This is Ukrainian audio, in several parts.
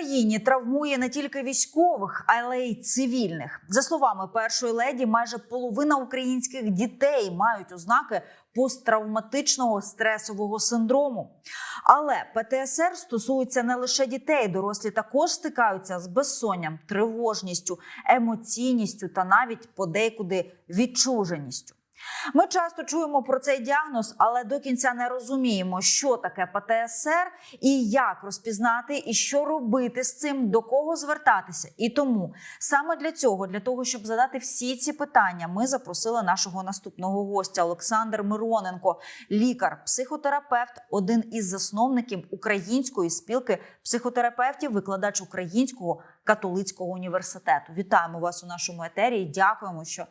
Україні травмує не тільки військових, але й цивільних. За словами першої леді, майже половина українських дітей мають ознаки посттравматичного стресового синдрому. Але ПТСР стосується не лише дітей, дорослі також стикаються з безсонням, тривожністю, емоційністю та навіть подекуди відчуженістю. Ми часто чуємо про цей діагноз, але до кінця не розуміємо, що таке ПТСР і як розпізнати, і що робити з цим, до кого звертатися. І тому саме для цього, для того, щоб задати всі ці питання, ми запросили нашого наступного гостя Олександр Мироненко, лікар, психотерапевт, один із засновників української спілки психотерапевтів, викладач українського католицького університету. Вітаємо вас у нашому етері. і Дякуємо, що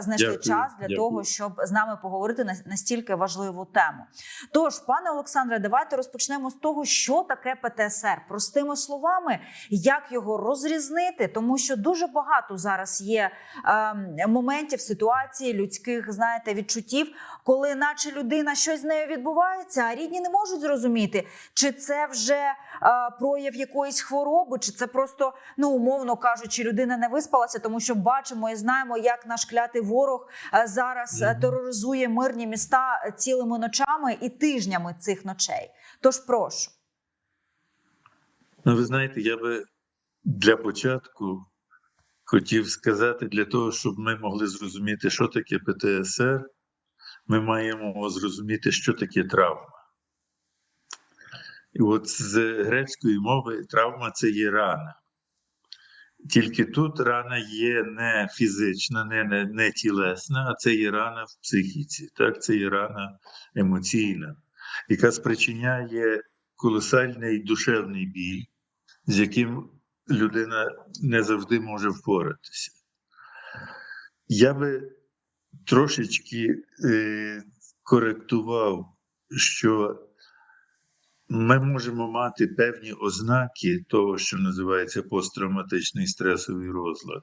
знайшли Дякую, час для дякую. того, щоб з нами поговорити на настільки важливу тему. Тож, пане Олександре, давайте розпочнемо з того, що таке ПТСР. Простими словами, як його розрізнити, тому що дуже багато зараз є ем, моментів, ситуацій, людських, знаєте, відчуттів, коли, наче людина щось з нею відбувається, а рідні не можуть зрозуміти, чи це вже е, прояв якоїсь хвороби, чи це просто, ну умовно кажучи, людина не виспалася, тому що бачимо і знаємо, як наш клятий ворог зараз тероризує мирні міста цілими ночами і тижнями цих ночей. Тож прошу. Ну, ви знаєте, я би для початку хотів сказати, для того, щоб ми могли зрозуміти, що таке ПТСР, ми маємо зрозуміти, що таке травма. І от з грецької мови травма це є рана. Тільки тут рана є не фізична, не, не, не тілесна, а це є рана в психіці. Так? Це є рана емоційна, яка спричиняє колосальний душевний біль, з яким людина не завжди може впоратися. Я би трошечки е, коректував, що ми можемо мати певні ознаки того, що називається посттравматичний стресовий розлад.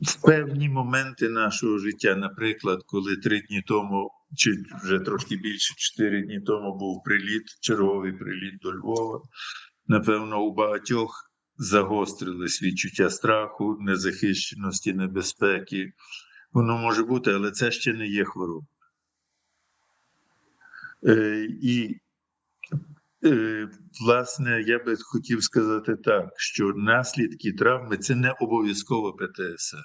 В певні моменти нашого життя, наприклад, коли три дні тому, чи вже трошки більше чотири дні тому був приліт, черговий приліт до Львова, напевно, у багатьох загострились відчуття страху, незахищеності, небезпеки. Воно може бути, але це ще не є хвороба. Е, і, власне, я би хотів сказати так, що наслідки травми це не обов'язково ПТСР.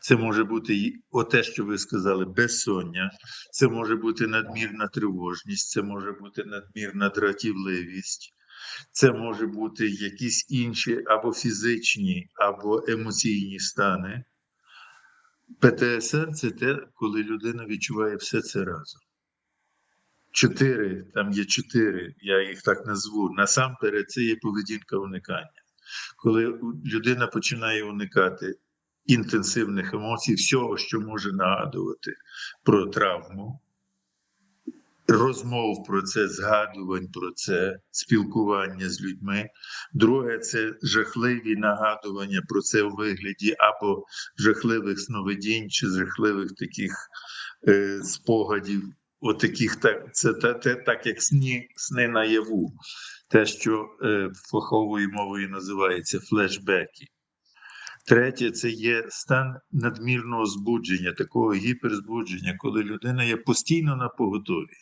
Це може бути і оте, що ви сказали, безсоння, це може бути надмірна тривожність, це може бути надмірна дратівливість, це може бути якісь інші або фізичні, або емоційні стани. ПТСР це те, коли людина відчуває все це разом. Чотири, там є чотири, я їх так назву. Насамперед, це є поведінка уникання. Коли людина починає уникати інтенсивних емоцій, всього, що може нагадувати про травму, розмов про це, згадувань про це, спілкування з людьми. Друге, це жахливі нагадування про це у вигляді або жахливих сновидінь чи жахливих таких е, спогадів. Отаких так, це те, те, так як сні, сни наяву, те, що е, фаховою мовою називається флешбеки. Третє, це є стан надмірного збудження, такого гіперзбудження, коли людина є постійно на поготові.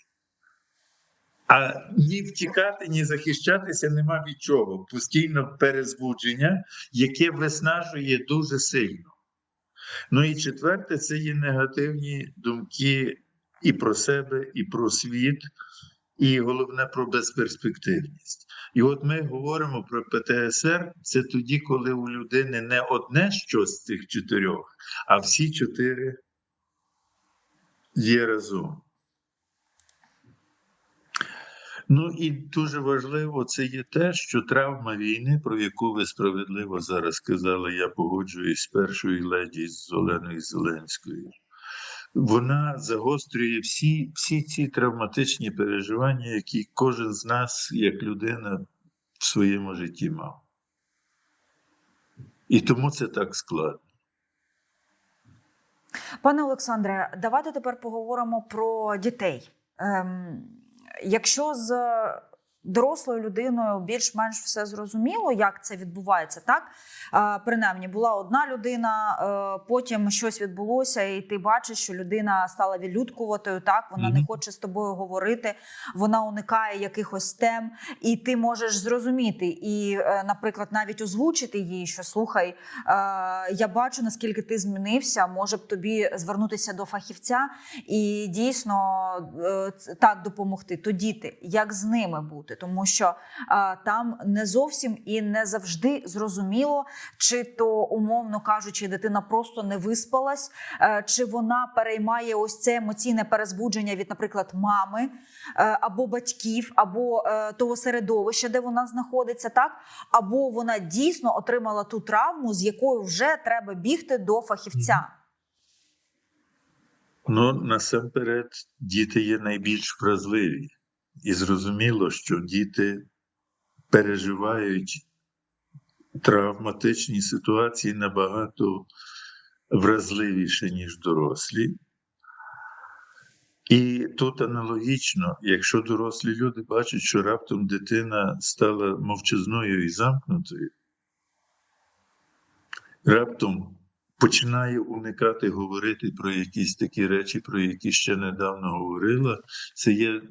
А ні втікати, ні захищатися нема від чого. Постійно перезбудження, яке виснажує дуже сильно. Ну і четверте, це є негативні думки і про себе, і про світ, і головне про безперспективність. І от ми говоримо про ПТСР, це тоді, коли у людини не одне щось з цих чотирьох, а всі чотири є разом. Ну і дуже важливо це є те, що травма війни, про яку ви справедливо зараз сказали, я погоджуюсь з першою леді з Оленою Зеленською. Вона загострює всі, всі ці травматичні переживання, які кожен з нас, як людина, в своєму житті мав. І тому це так складно. Пане Олександре, давайте тепер поговоримо про дітей. Ем, якщо з дорослою людиною більш-менш все зрозуміло, як це відбувається, так? Принаймні, була одна людина, е, потім щось відбулося, і ти бачиш, що людина стала відлюдкуватою, так? Вона не хоче з тобою говорити, вона уникає якихось тем, і ти можеш зрозуміти і, е, наприклад, навіть озвучити їй, що слухай, е, я бачу, наскільки ти змінився, може б тобі звернутися до фахівця і дійсно е, так допомогти. То діти, як з ними бути, тому що е, там не зовсім і не завжди зрозуміло, чи то умовно кажучи, дитина просто не виспалась, е, чи вона переймає ось це емоційне перезбудження від, наприклад, мами е, або батьків, або е, того середовища, де вона знаходиться, так або вона дійсно отримала ту травму, з якою вже треба бігти до фахівця. Ну, насамперед, діти є найбільш вразливі. І зрозуміло, що діти переживають травматичні ситуації набагато вразливіше, ніж дорослі. І тут аналогічно, якщо дорослі люди бачать, що раптом дитина стала мовчазною і замкнутою, раптом починає уникати говорити про якісь такі речі, про які ще недавно говорила, це є.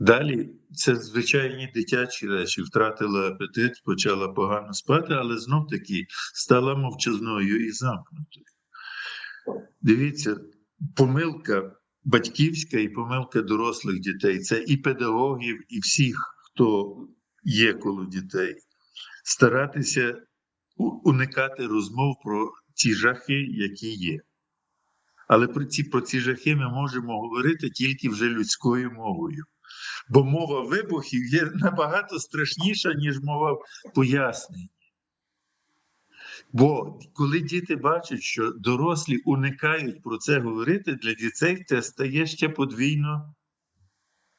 Далі це звичайні дитячі речі. Втратила апетит, почала погано спати, але знов таки стала мовчазною і замкнутою. Дивіться, помилка батьківська і помилка дорослих дітей це і педагогів, і всіх, хто є коло дітей. Старатися уникати розмов про ті жахи, які є. Але про ці, про ці жахи ми можемо говорити тільки вже людською мовою. Бо мова вибухів є набагато страшніша, ніж мова пояснень. Бо коли діти бачать, що дорослі уникають про це говорити, для дітей це стає ще подвійно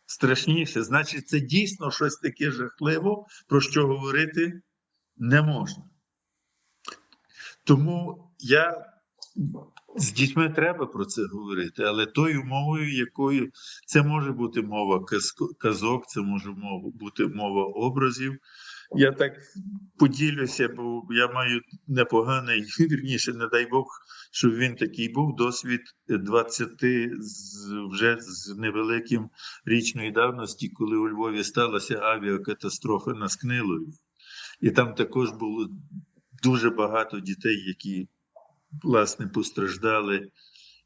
страшніше. Значить, це дійсно щось таке жахливе, про що говорити не можна. Тому я з дітьми треба про це говорити, але тою мовою, якою це може бути мова казок, це може бути мова образів. Я так поділюся, бо я маю непоганий, вірніше, не дай Бог, щоб він такий був. Досвід 20 з, вже з невеликим річної давності, коли у Львові сталася авіакатастрофа на Скнилові. І там також було дуже багато дітей, які власне постраждали,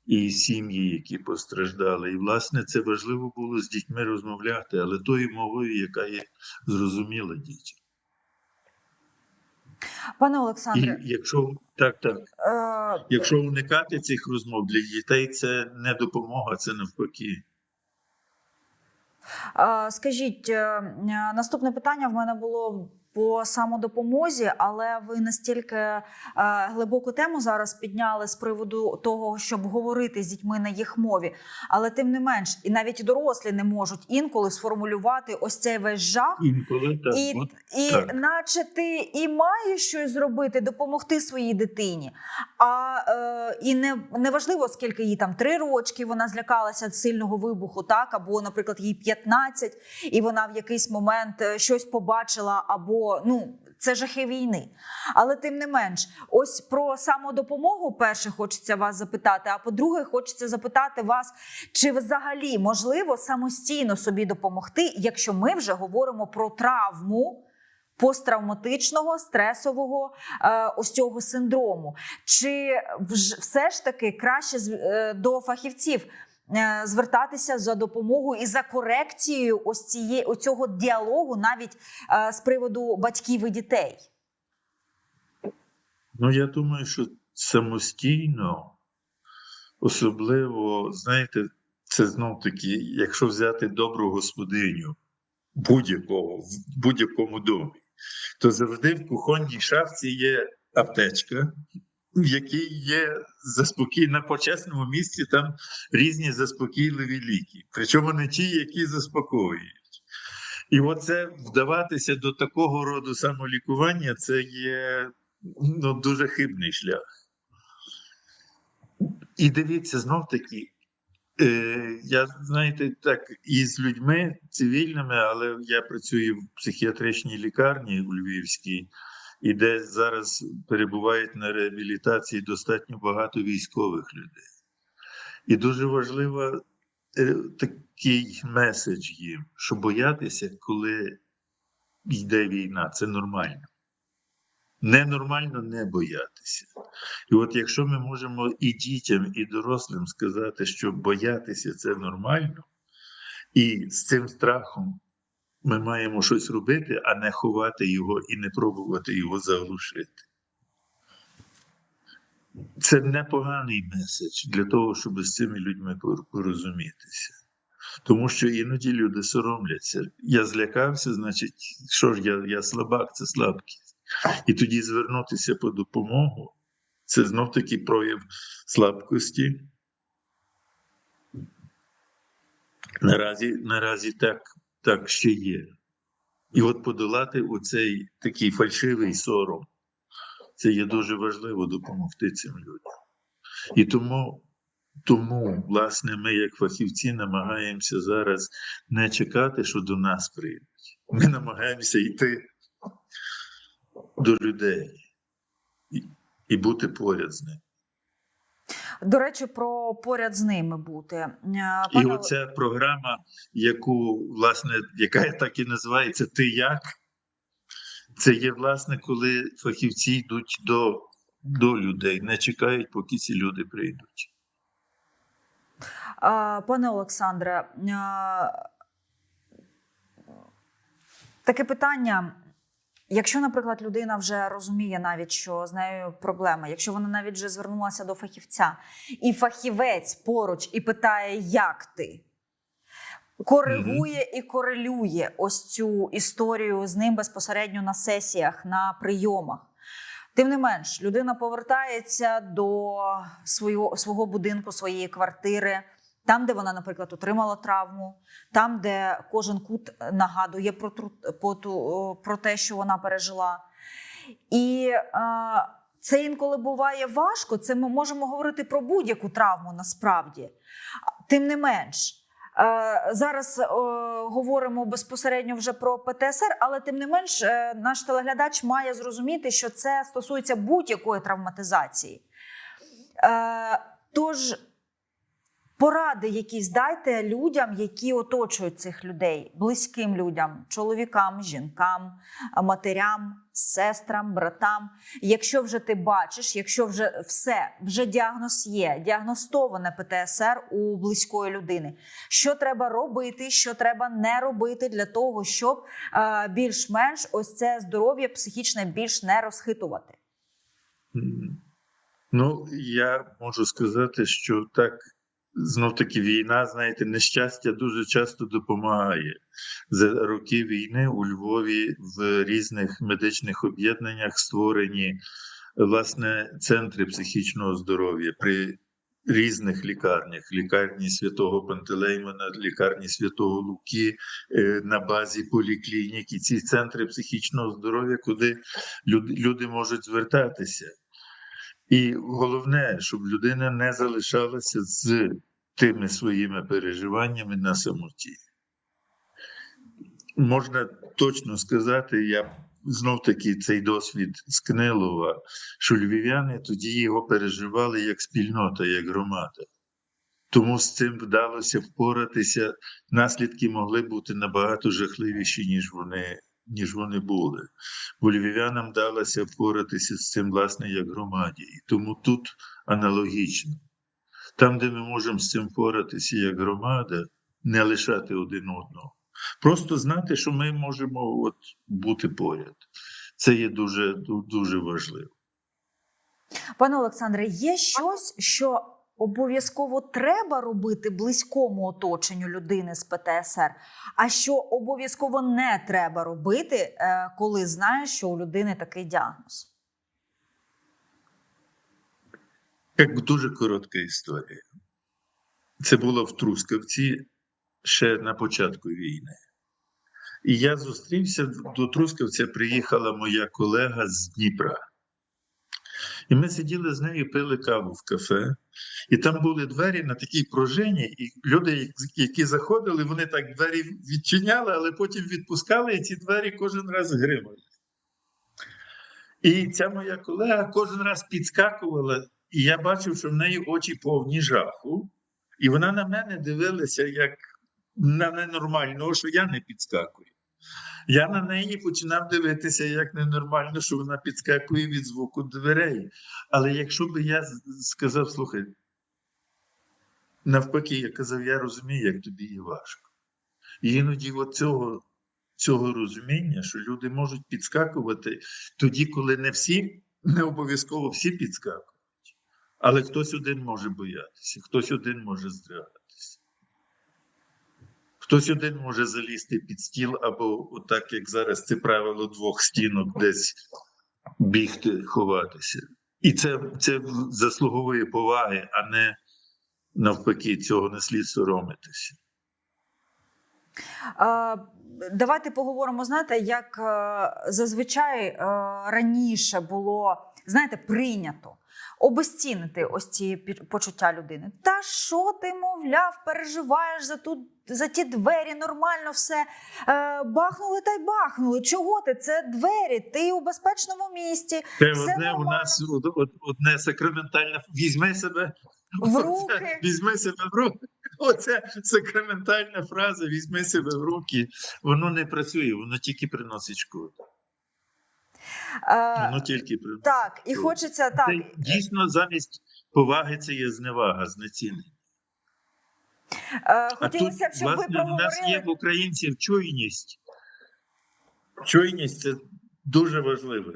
і сім'ї, які постраждали. І, власне, це важливо було з дітьми розмовляти, але тою мовою, яка є зрозуміла дітям. Пане І Олександре, якщо так, так, е, якщо уникати цих розмов для дітей, це не допомога, це навпаки. е, скажіть, е, наступне питання в мене було. По самодопомозі, але ви настільки е, глибоку тему зараз підняли з приводу того, щоб говорити з дітьми на їх мові. Але тим не менш, і навіть дорослі не можуть інколи сформулювати ось цей весь жах, Інколи так. і, от, і так. наче ти і маєш щось зробити, допомогти своїй дитині. А е, і не, не важливо, скільки їй там три рочки, вона злякалася сильного вибуху, так або, наприклад, їй 15, і вона в якийсь момент е, щось побачила, або ну. Це жахи війни, але тим не менш, ось про самодопомогу перше хочеться вас запитати. А по-друге, хочеться запитати вас, чи взагалі можливо самостійно собі допомогти, якщо ми вже говоримо про травму посттравматичного стресового е, ось цього синдрому. Чи все ж таки краще е, до фахівців звертатися за допомогою і за корекцією ось цієї цього діалогу, навіть е, з приводу батьків і дітей? Ну, я думаю, що самостійно, особливо, знаєте, це знов таки, якщо взяти добру господиню будь-якого, в будь-якому домі, то завжди в кухонній шафці є аптечка, в якій є заспокій на почесному місці там різні заспокійливі ліки. Причому не ті, які заспокоюють. І оце вдаватися до такого роду самолікування це є ну, дуже хибний шлях. І дивіться, знов таки, Е, я, знаєте, так, і з людьми цивільними, але я працюю в психіатричній лікарні у Львівській, і де зараз перебувають на реабілітації достатньо багато військових людей. І дуже важливо е, такий меседж їм, що боятися, коли йде війна, це нормально. Ненормально не боятися. І от якщо ми можемо і дітям, і дорослим сказати, що боятися це нормально, і з цим страхом ми маємо щось робити, а не ховати його і не пробувати його заглушити. Це непоганий меседж для того, щоб з цими людьми порозумітися. Тому що іноді люди соромляться. Я злякався, значить, що ж я, я слабак, це слабкість. І тоді звернутися по допомогу це знов таки прояв слабкості. Наразі, наразі так, так ще є. І от подолати оцей такий фальшивий сором, це є дуже важливо допомогти цим людям. І тому, тому, власне, ми, як фахівці, намагаємося зараз не чекати, що до нас прийдуть. Ми намагаємося йти до людей і, і бути поряд з ними. До речі, про поряд з ними бути. Е, І оця програма, яку, власне, яка так і називається Ти як? Це є, власне, коли фахівці йдуть до, до людей, не чекають, поки ці люди прийдуть. Пане Олександре, таке питання. Якщо, наприклад, людина вже розуміє навіть, що з нею проблема, якщо вона навіть вже звернулася до фахівця, і фахівець поруч і питає, як ти, коригує і корелює ось цю історію з ним безпосередньо на сесіях, на прийомах. Тим не менш, людина повертається до свого, свого будинку, своєї квартири, там, де вона, наприклад, отримала травму, там, де кожен кут нагадує про, ту- про те, що вона пережила. І е, це інколи буває важко. Це ми можемо говорити про будь-яку травму насправді. Тим не менш. Е, Зараз е, говоримо безпосередньо вже про ПТСР, але тим не менш, е, наш телеглядач має зрозуміти, що це стосується будь-якої травматизації. Е, Тож поради якісь дайте людям, які оточують цих людей, близьким людям, чоловікам, жінкам, матерям, сестрам, братам. Якщо вже ти бачиш, якщо вже все, вже діагноз є, діагностоване ПТСР у близької людини. Що треба робити, що треба не робити для того, щоб е, більш-менш ось це здоров'я психічне більш не розхитувати. Ну, я можу сказати, що так знов таки війна, знаєте, нещастя дуже часто допомагає. За роки війни у Львові в різних медичних об'єднаннях створені власне центри психічного здоров'я при різних лікарнях: лікарні святого Пантелеймона, лікарні святого Луки е, на базі поліклінік. І ці центри психічного здоров'я, куди люди можуть звертатися. І головне, щоб людина не залишалася з тими своїми переживаннями на самоті. Можна точно сказати, я знов таки цей досвід з Книлова, що львів'яни тоді його переживали як спільнота, як громада. Тому з цим вдалося впоратися. Наслідки могли бути набагато жахливіші, ніж вони, ніж вони були. Бо львів'янам вдалося впоратися з цим, власне, як громаді. І тому тут аналогічно. Там, де ми можемо з цим впоратися як громада, не лишати один одного. Просто знати, що ми можемо от бути поряд. Це є дуже, ду- дуже важливо. Пане Олександре, є щось, що обов'язково треба робити близькому оточенню людини з ПТСР, а що обов'язково не треба робити, е, коли знаєш, що у людини такий діагноз? Як дуже коротка історія. Це було в Трускавці ще на початку війни. І я зустрівся до Трускавця, приїхала моя колега з Дніпра. І ми сиділи з нею, пили каву в кафе, і там були двері на такій пружині, і люди, які заходили, вони так двері відчиняли, але потім відпускали, і ці двері кожен раз гримали. І ця моя колега кожен раз підскакувала, і я бачив, що в неї очі повні жаху, і вона на мене дивилася як на ненормального, що я не підскакую. Я на неї починав дивитися як ненормально, що вона підскакує від звуку дверей. Але якщо би я сказав, слухай, навпаки, я казав, я розумію, як тобі є важко. І іноді от цього, розуміння, що люди можуть підскакувати тоді, коли не всі, не обов'язково всі підскакують. Але хтось один може боятися, хтось один може здригатися. Хтось один може залізти під стіл, або отак, як зараз це правило двох стінок, десь бігти, ховатися. І це, це заслуговує поваги, а не навпаки, цього не слід соромитися. Е, Давайте поговоримо. Знаєте, як е, зазвичай е, раніше було знаєте, прийнято обезцінити ось ці почуття людини. Та що ти, мовляв, переживаєш за ту за ті двері? Нормально все е, бахнули та й бахнули. Чого ти? Це двері, ти у безпечному місті. Це Все одне у нас од- од- одне сакраментальне. Візьми себе В Оце, руки. Візьми себе в руки. Оце сакраментальна фраза, візьми себе в руки. Воно не працює, воно тільки приносить шкоду. Е, Воно тільки приносить. так, і хочеться так. Це дійсно замість поваги це є зневага, знецінення. Е, хотілося б, щоб ви власне, у нас є в українців чуйність. Чуйність це дуже важливе.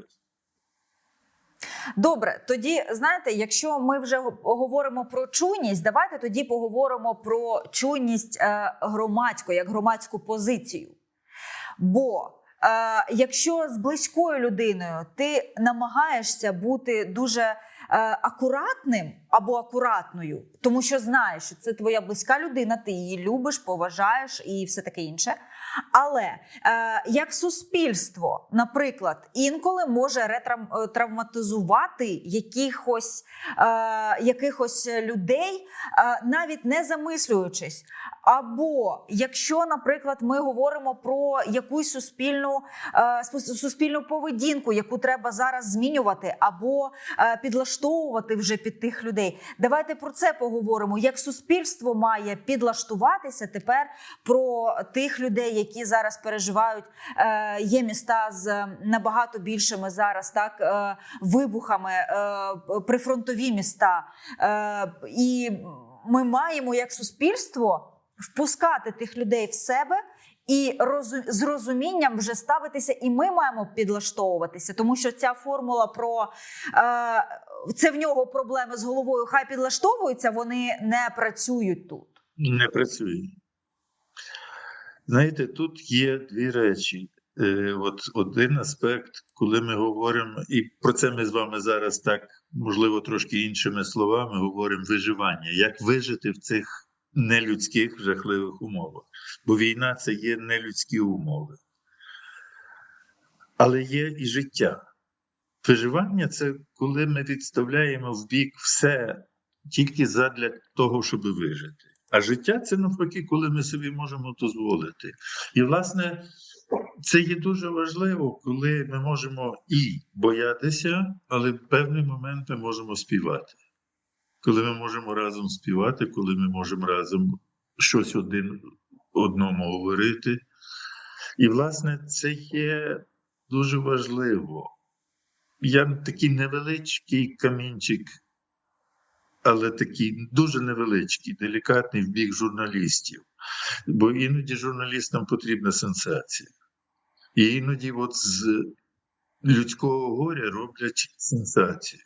Добре, тоді знаєте, якщо ми вже говоримо про чуйність, давайте тоді поговоримо про чуйність е, громадську, як громадську позицію. Бо якщо з близькою людиною ти намагаєшся бути дуже е, акуратним або акуратною, тому що знаєш, що це твоя близька людина, ти її любиш, поважаєш і все таке інше. Але е, як суспільство, наприклад, інколи може ретравматизувати якихось, е, якихось людей, е, навіть не замислюючись. Або якщо, наприклад, ми говоримо про якусь суспільну, суспільну поведінку, яку треба зараз змінювати, або підлаштовувати вже під тих людей. Давайте про це поговоримо. Як суспільство має підлаштуватися тепер про тих людей, які зараз переживають. Е, є міста з набагато більшими зараз так е, вибухами, е, прифронтові міста. І ми маємо як суспільство впускати тих людей в себе. І з розумінням вже ставитися, і ми маємо підлаштовуватися, тому що ця формула про е, це в нього проблеми з головою. Хай підлаштовуються, вони не працюють тут. Не працює. Знаєте, тут є дві речі. Е, от один аспект, коли ми говоримо, і про це ми з вами зараз так, можливо, трошки іншими словами говоримо виживання. Як вижити в цих нелюдських жахливих умовах? Бо війна це є нелюдські умови. Але є і життя. Виживання це коли ми відставляємо в бік все тільки задля того, щоб вижити. А життя це навпаки, коли ми собі можемо дозволити. І, власне, це є дуже важливо, коли ми можемо і боятися, але в певний момент ми можемо співати. Коли ми можемо разом співати, коли ми можемо разом щось один одному говорити. І, власне, це є дуже важливо. Я такий невеличкий камінчик але такий дуже невеличкий, делікатний в бік журналістів. Бо іноді журналістам потрібна сенсація. І іноді от з людського горя роблять сенсацію.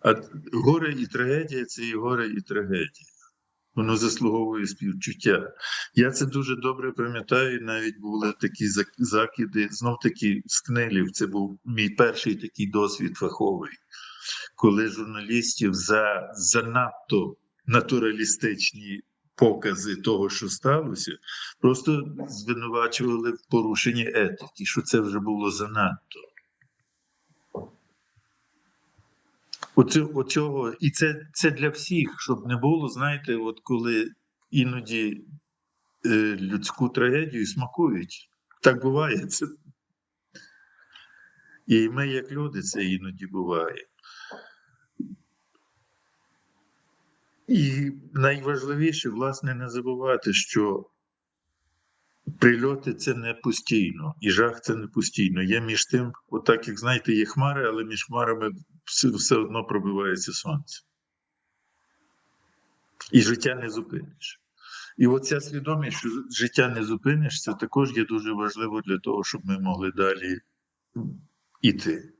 А горе і трагедія це і горе і трагедія. Воно заслуговує співчуття. Я це дуже добре пам'ятаю. Навіть були такі закиди, знов таки з книлів. Це був мій перший такий досвід фаховий коли журналістів за занадто натуралістичні покази того, що сталося, просто звинувачували в порушенні етики, що це вже було занадто. Оцього, і це, це для всіх, щоб не було, знаєте, от коли іноді е, людську трагедію смакують. Так буває. Це. І ми, як люди, це іноді буває. І найважливіше, власне, не забувати, що прильоти це не постійно, і жах це не постійно. Є між тим, отак, як знаєте, є хмари, але між хмарами все, одно пробивається сонце. І життя не зупиниш. І оця свідомість, що життя не зупиниш, це також є дуже важливо для того, щоб ми могли далі йти.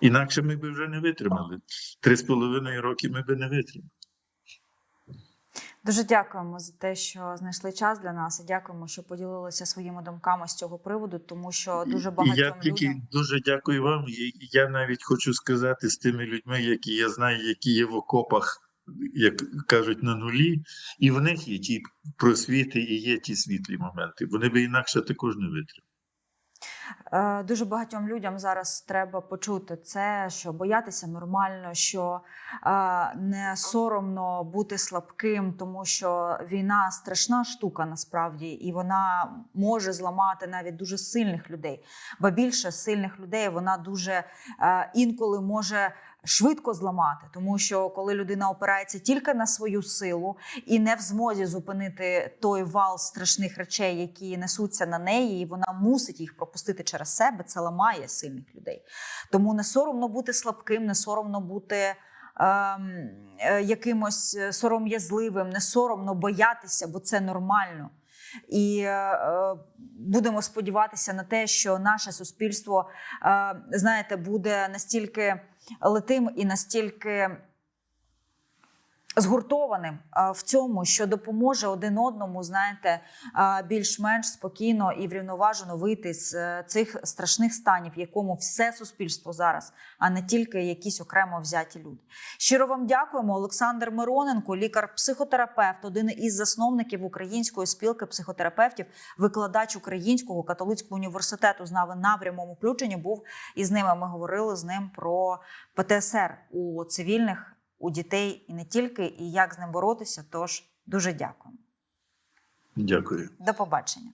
Інакше ми б вже не витримали. Три з половиною роки ми б не витримали. Дуже дякуємо за те, що знайшли час для нас, і дякуємо, що поділилися своїми думками з цього приводу, тому що дуже І багатьом я тільки людям дуже дякую вам. Я навіть хочу сказати з тими людьми, які я знаю, які є в окопах, як кажуть, на нулі, і в них є ті просвіти і є ті світлі моменти. Вони би інакше також не витримали. Е, Дуже багатьом людям зараз треба почути це, що боятися нормально, що е, не соромно бути слабким, тому що війна страшна штука насправді, і вона може зламати навіть дуже сильних людей. Ба більше сильних людей вона дуже е, інколи може. Швидко зламати, тому що коли людина опирається тільки на свою силу і не в змозі зупинити той вал страшних речей, які несуться на неї, і вона мусить їх пропустити через себе, це ламає сильних людей. Тому не соромно бути слабким, не соромно бути. ем, е, Якимось е, сором'язливим, не соромно боятися, бо це нормально. І е, будемо сподіватися на те, що наше суспільство, знаєте, буде настільки летим і настільки згуртованим в цьому, що допоможе один одному, знаєте, більш-менш спокійно і врівноважено вийти з е, цих страшних станів, в якому все суспільство зараз, а не тільки якісь окремо взяті люди. Щиро вам дякуємо. Олександр Мироненко, лікар-психотерапевт, один із засновників української спілки психотерапевтів, викладач українського католицького університету з нами на прямому включенні. Був і з ними. Ми говорили з ним про ПТСР у цивільних, у дітей і не тільки, і як з ним боротися. Тож дуже дякую. Дякую. До побачення.